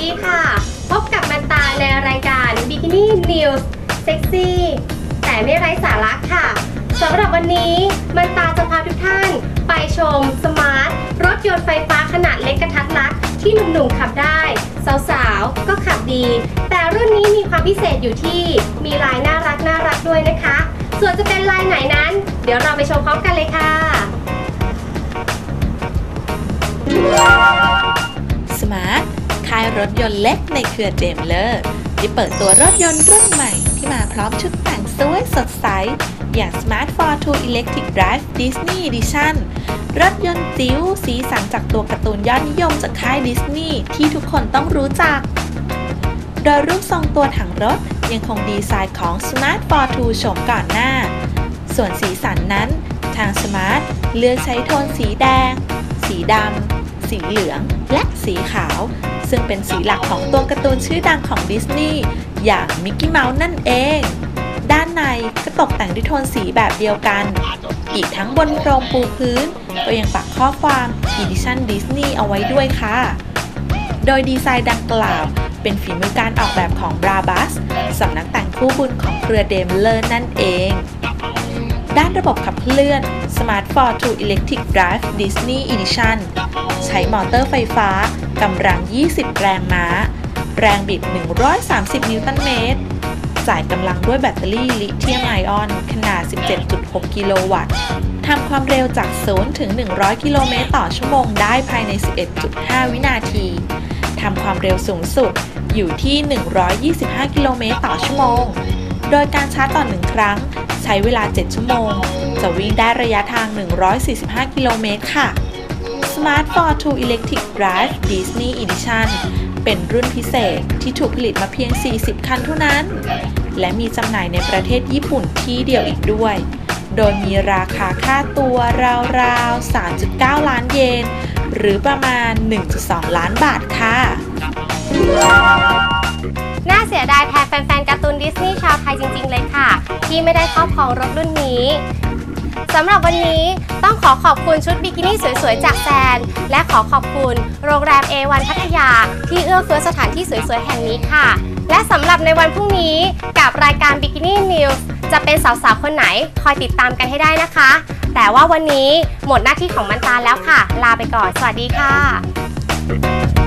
ดีค่ะ พบกับมันตาในรายการบิกินี่นิวส์เซ็กซี่แต่ไม่ไร้สาระค่ะสำหรับวันนี้มันตาจะพาทุกท่าน ไปชมสมาร์ทรถยนต์ไฟฟ้าขนาดเล็กกระทัดรัดที่หนุ่มๆขับได้ สาวๆ ก็ขับดี แต่รุ่นนี้มีความพิเศษอยู่ที่มีลายน่ารักน่ารักด้วยนะคะ ส่วนจะเป็นลายไหนนั้น เดี๋ยวเราไปชมพร้อมกันเลยค่ะ รถยนต์เล็กในเครือเจมเลอร์ที่เปิดตัวรถยนต์รุ่นใหม่ที่มาพร้อมชุดแต่งสวยสดใส อย่าง Smart Fortwo Electric Drive Disney Edition รถยนต์จิ๋วสีสันจากตัวการ์ตูนยอดนิยมจากค่ายดิสนีย์ที่ทุกคนต้องรู้จัก โดยรูปทรงตัวถังรถยังคงดีไซน์ของ Smart Fortwo โฉมก่อนหน้า ส่วนสีสันนั้น ทาง Smart เลือกใช้โทนสีแดง สีดำ สีเหลือง และสีขาว ซึ่งเป็นสีหลักของตัวการ์ตูนชื่อดังของดิสนีย์อย่างมิกกี้เมาส์นั่นเอง ด้านในก็ตกแต่งด้วยโทนสีแบบเดียวกัน อีกทั้งบนโครงปูพื้น ก็ยังปักข้อความ Edition Disney เอาไว้ด้วยค่ะ โดยดีไซน์ดังกล่าวเป็นฝีมือการออกแบบของ b r a b u s สำนักแต่งคู่บุญของเครือเดมเลอร์นั่นเอง ด้านระบบขับเคลื่อน Smart Fortwo Electric Drive Disney Edition ใช้มอเตอร์ไฟฟ้ากำลัง 20 แรงม้า แรงบิด 130 นิวตันเมตร จ่ายกำลังด้วยแบตเตอรี่ลิเธียมไอออน ขนาด 17.6 กิโลวัตต์ ทำความเร็วจาก 0 ถึง 100 กิโลเมตรต่อชั่วโมงได้ภายใน 11.5 วินาที ทำความเร็วสูงสุดอยู่ที่ 125 กิโลเมตรต่อชั่วโมง โดยการชาร์จต่อหนึ่งครั้ง ใช้เวลา 7 ชั่วโมง จะวิ่งได้ระยะทาง 145 กิโลเมตรค่ะ Smart Fortwo Electric Drive Disney Edition เป็นรุ่นพิเศษที่ถูกผลิตมาเพียง 40 คันเท่านั้น และมีจำหน่ายในประเทศญี่ปุ่นที่เดียวอีกด้วย โดยมีราคาค่าตัวราวๆ 3.9 ล้านเยน หรือประมาณ 1.2 ล้านบาทค่ะ น่าเสียดายแทนแฟนๆการ์ตูนดิสนีย์ชาวไทยจริงๆเลยค่ะ ที่ไม่ได้ครอบครองรถรุ่นนี้ สำหรับวันนี้ต้องขอขอบคุณชุดบิกินี่สวยๆ จากแซน และขอขอบคุณโรงแรม A1 พัทยา ที่เอื้อเฟื้อสถานที่สวยๆ แห่งนี้ค่ะ และสำหรับในวันพรุ่งนี้กับรายการ Bikini News จะเป็นสาวๆ คนไหนคอยติดตามกันให้ได้นะคะ แต่ว่าวันนี้หมดหน้าที่ของมันตาแล้วค่ะ ลาไปก่อน สวัสดีค่ะ